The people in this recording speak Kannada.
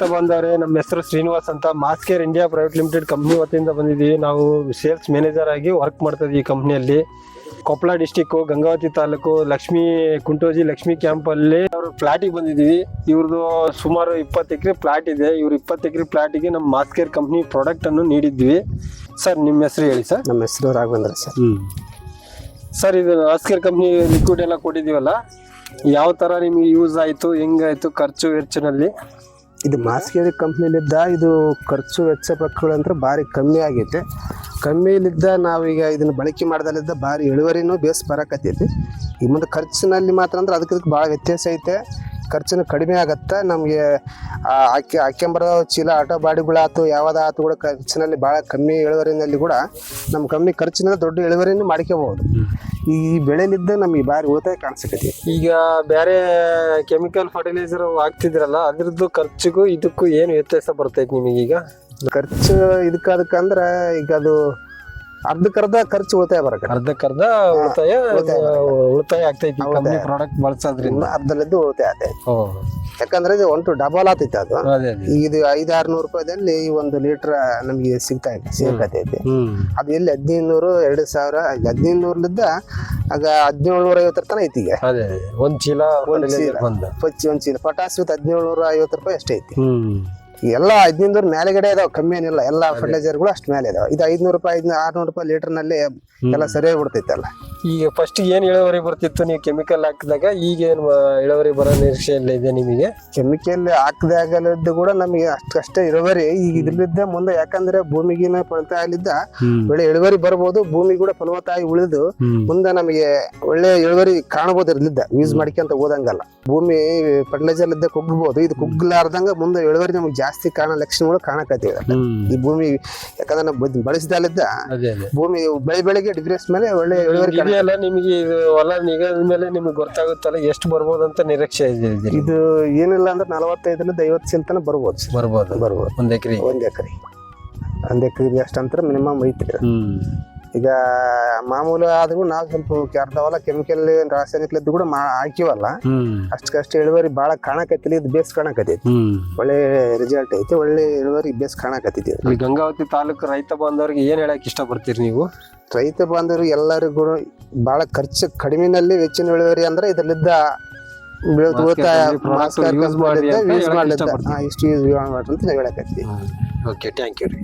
ರೈತ ಬಂದವ್ರೆ ನಮ್ಮ ಹೆಸರು ಶ್ರೀನಿವಾಸ್ ಅಂತ. Maxcare India private limited company ವತಿಯಿಂದ ಬಂದಿದ್ದೀವಿ. ನಾವು ಸೇಲ್ಸ್ ಮ್ಯಾನೇಜರ್ ಆಗಿ ವರ್ಕ್ ಮಾಡ್ತಾ ಇದ್ದೀವಿ ಈ ಕಂಪ್ನಿಯಲ್ಲಿ ಕೊಪ್ಪಳ ಡಿಸ್ಟಿಕ್ ಗಂಗಾವತಿ ತಾಲೂಕು ಲಕ್ಷ್ಮೀ ಕುಂಟೋಜಿ ಲಕ್ಷ್ಮಿ ಕ್ಯಾಂಪ್ ಅಲ್ಲಿ ಅವ್ರ ಫ್ಲಾಟಿಗೆ ಬಂದಿದ್ದೀವಿ. ಇವ್ರದ್ದು ಸುಮಾರು ಇಪ್ಪತ್ತು ಎಕರೆ ಫ್ಲಾಟ್ ಇದೆ. ಇವ್ರ ಇಪ್ಪತ್ತು ಎಕರೆ ಫ್ಲಾಟಿಗೆ ನಮ್ಮ ಮಾಸ್ಕೇರ್ ಕಂಪ್ನಿ ಪ್ರಾಡಕ್ಟ್ ಅನ್ನು ನೀಡಿದ್ವಿ ಸರ್ ನಿಮ್ಮ ಹೆಸರು ಹೇಳಿ ಸರ್ ನಮ್ಮ ಹೆಸರು ರಾಘವೇಂದ್ರ ಸರ್ ಸರ್ ಇದು ಮಾಸ್ಕೇರ್ ಕಂಪ್ನಿ ಲಿಕ್ವಿಡ್ ಎಲ್ಲ ಕೊಟ್ಟಿದ್ದೀವಲ್ಲ ಯಾವ ತರ ನಿಮ್ಗೆ ಯೂಸ್ ಆಯ್ತು ಹೆಂಗಾಯ್ತು ಖರ್ಚು ವೆಚ್ಚನಲ್ಲಿ ಇದು ಮಾಸ್ಕೇರಿ ಕಂಪ್ನಿಲಿದ್ದ ಇದು ಖರ್ಚು ವೆಚ್ಚ ಅಂದ್ರೆ ಭಾರಿ ಕಮ್ಮಿ ಆಗೈತೆ. ಕಮ್ಮಿಲಿದ್ದ ನಾವೀಗ ಇದನ್ನು ಬಳಕೆ ಮಾಡ್ದಲ್ಲಿದ್ದ ಭಾರಿ ಇಳುವರಿನೂ ಬೇಸ್ ಬರಕತ್ತೈತಿ. ಈ ಮುಂದೆ ಖರ್ಚಿನಲ್ಲಿ ಮಾತ್ರ ಅಂದ್ರೆ ಅದಕ್ಕೆ ಭಾಳ ವ್ಯತ್ಯಾಸ ಐತೆ. ಖರ್ಚುನು ಕಡಿಮೆ ಆಗುತ್ತೆ. ನಮಗೆ ಹಾಕಿ ಹಾಕ್ಯಂಬರೋ ಚೀಲ ಆಟೋ ಬಾಡಿಗಳಾಯ್ತು ಯಾವ್ದು ಆತು ಕೂಡ ಖರ್ಚಿನಲ್ಲಿ ಭಾಳ ಕಮ್ಮಿ ಇಳುವರಿನಲ್ಲಿ ಕೂಡ ನಮ್ಮ ಕಮ್ಮಿ ಖರ್ಚಿನಲ್ಲಿ ದೊಡ್ಡ ಇಳುವರಿನೂ ಮಾಡ್ಕೋಬಹುದು ಈ ಬೆಳೆಲಿದ್ದ ನಮಗೆ ಭಾರಿ ಉಳಿತಾಯ ಕಾಣಿಸಕತ್ತೈತಿ ಈಗ ಬೇರೆ ಕೆಮಿಕಲ್ ಫರ್ಟಿಲೈಸರ್ ಹಾಕ್ತಿದ್ರಲ್ಲ ಅದ್ರದ್ದು ಖರ್ಚಿಗೂ ಇದಕ್ಕೂ ಏನು ವ್ಯತ್ಯಾಸ ಬರ್ತೈತೆ ನಿಮಗೀಗ? ಖರ್ಚು ಇದಕ್ಕೆ ಅದಕ್ಕೆ ಅಂದ್ರೆ ಈಗ ಅದು ಅರ್ಧಕ್ಕರ್ಧ ಖರ್ಚು ಉಳಿತಾಯ ಬರಕ ಅರ್ಧಕ್ಕರ್ಧ ಉಳಿತಾಯ ಉಳಿತಾಯ ಆಗ್ತೈತಿ. ಕಂಪ್ನಿ ಪ್ರಾಡಕ್ಟ್ ಬಳಸೋದ್ರಿಂದ. ಅರ್ಧಲಿದ್ದು ಉಳಿತಾಯ ಆತೈತಿ ಓ. ಯಾಕಂದ್ರೆ ಇದು ಒಂಟು ಟು ಡಬಲ್ ಆತೈತಿ ಅದು ಇದು ಐದು ಆರ್ನೂರು ರೂಪಾಯಿದಲ್ಲಿ ಈ ಒಂದು ಲೀಟರ್ ನಮಗೆ ಸಿಗ್ತಾ ಸಿಗತೈತಿ ಅದು ಇಲ್ಲಿ ಹದಿನೈದು ನೂರು ಎರಡು ಸಾವಿರ ಹದಿನೈದು ನೂರ್ಲಿದ್ದ ಆಗ ಹದಿನೇಳು ನೂರ ಐವತ್ತರ ತನಕ ಐತಿ ಈಗ. ಒಂದು ಚೀಲ ಒಂದ್ ಚೀಲ. ಒಂದ್ ಪಚ್ಚಿ ಒಂದು ಚೀಲ. ಪಟಾಸ್ ಇವತ್ತು ಹದಿನೇಳು ನೂರ ಐವತ್ತು ರೂಪಾಯಿ ಅಷ್ಟೇ ಐತಿ. ಹ್ಮ್. ಈ ಎಲ್ಲ ಹದಿನೈದು ಮೇಲೆಗಡೆ ಇದಾವೆ ಕಮ್ಮಿ ಏನಿಲ್ಲ. ಎಲ್ಲ ಫರ್ಟಿಲೈಸರ್ಗಳು ಅಷ್ಟು ಮೇಲೆ ಇದಾವೆ. ಇದು ಐದ್ನೂರು ರೂಪಾಯಿ ಆರ್ನೂರು ರೂಪಾಯಿ ಲೀಟರ್ನಲ್ಲಿ ಎಲ್ಲ ಸರಿಯಾಗಿ ಬಿಡ್ತೈತಲ್ಲ ಈಗ ಫಸ್ಟ್ ಏನ್ ಇಳುವರಿ ಬರ್ತಿತ್ತು ನೀವು ಕೆಮಿಕಲ್ ಹಾಕಿದಾಗ? ಈಗ ಏನ್ ಇಳುವರಿ ಬರೋ ನಿರೀಕ್ಷೆ ಎಲ್ಲ ಇದೆ ನಿಮಗೆ? ಕೆಮಿಕಲ್ ಹಾಕದಾಗಲಿದ್ದು ಕೂಡ ನಮಗೆ ಅಷ್ಟೇ ಇಳುವರಿ. ಈಗ ಇದ್ರಲ್ಲಿದ್ದ ಮುಂದೆ ಯಾಕಂದ್ರೆ ಭೂಮಿಗಿನ ಫಲವತ್ತಾಗಲಿದ್ದ ಒಳ್ಳೆ ಇಳುವರಿ ಬರ್ಬೋದು ಭೂಮಿ ಕೂಡ ಫಲವತ್ತಾಗಿ ಉಳಿದು ಮುಂದೆ ನಮಗೆ ಒಳ್ಳೆ ಇಳುವರಿ ಕಾಣಬಹುದು ಇರ್ಲಿದ್ದ ಯೂಸ್ ಮಾಡ್ಕೊಂತ ಹೋದಂಗಲ್ಲ. ಭೂಮಿ ಫರ್ಟಿಲೈಸರ್ ಇದ್ದ ಕುಗ್ಗಬಹುದು ಇದು ಕುಗ್ಲಾರ್ದಂಗ ಮುಂದೆ ಇಳುವರಿ ನಮಗೆ ಜಾಸ್ತಿ ಕಾಣ ಲಕ್ಷಣಗಳು ಕಾಣಕತ್ತೀವಿ. ಈ ಭೂಮಿ ಯಾಕಂದ್ರೆ ನಾವು ಅದೇ ಭೂಮಿ ಬೆಳೆ ಬೆಳಿಗ್ಗೆ ಡಿಗ್ರೆಸ್ ಮೇಲೆ ಒಳ್ಳೆ ಇಳುವರಿ ನಿಮಗೆ ಇದು ಹೊಲ ನಿಗದ ಮೇಲೆ ನಿಮ್ಗೆ ಗೊತ್ತಾಗುತ್ತಲ್ಲ ಎಷ್ಟು ಬರ್ಬೋದಂತ ನಿರೀಕ್ಷೆ ಇದೆ. ಇದು ಏನಿಲ್ಲ ಅಂದ್ರೆ ನಲವತ್ತೈದರಿಂದ ಐವತ್ತು ತನಕ ಬರ್ಬೋದು. ಬರ್ಬೋದು. ಬರ್ಬೋದು. ಒಂದ್ ಎಕರೆ. ಒಂದ್ ಎಕರೆ. ಒಂದ್ ಎಕರೆ ಅಷ್ಟಂತರ ಮಿನಿಮಮ್ ಐತ್ರಿ. ಈಗ ಮಾಮೂಲು ಆದ್ರೂ ನಾವು ಸ್ವಲ್ಪ ಕೆರ್ತಾವಲ್ಲ ಕೆಮಿಕಲ್ ರಾಸಾಯನಿಕಲಿದ್ದು ಕೂಡ ಮಾ ಹಾಕಿವಲ್ಲ. ಅಷ್ಟಕ್ಕಷ್ಟು ಇಳುವರಿ ಬಹಳ ಕಾಣಕತ್ತಿಲ್ಲ ಇದು ಬೇಸ್ ಕಾಣಕತ್ತೈತಿ ಒಳ್ಳೆ ರಿಸಲ್ಟ್ ಐತಿ ಒಳ್ಳೆ ಇಳುವರಿ ಬೇಸ್ ಕಾಣಕತ್ತೈತಿ. ಗಂಗಾವತಿ ತಾಲೂಕು ರೈತ ಬಾಂಧವರಿಗೆ ಏನ್ ಹೇಳಕ್ ಇಷ್ಟ ಪಡ್ತೀರಿ ನೀವು? ರೈತ ಬಾಂಧವರು ಎಲ್ಲರಿಗೂ ಬಹಳ ಖರ್ಚು ಕಡಿಮೆನಲ್ಲಿ ಹೆಚ್ಚಿನ ಇಳುವರಿ ಅಂದ್ರೆ ಇದರಲ್ಲಿದ್ದ ಮಾಡಿ ಯೂಸ್ ಮಾಡ್ಲಿದ್ದ. ಇಷ್ಟು ಯೂಸ್ ಮಾಡ್ರಿ ಅಂತ ಹೇಳಕತ್ತಿ ಓಕೆ ಥ್ಯಾಂಕ್ ಯು ರೀ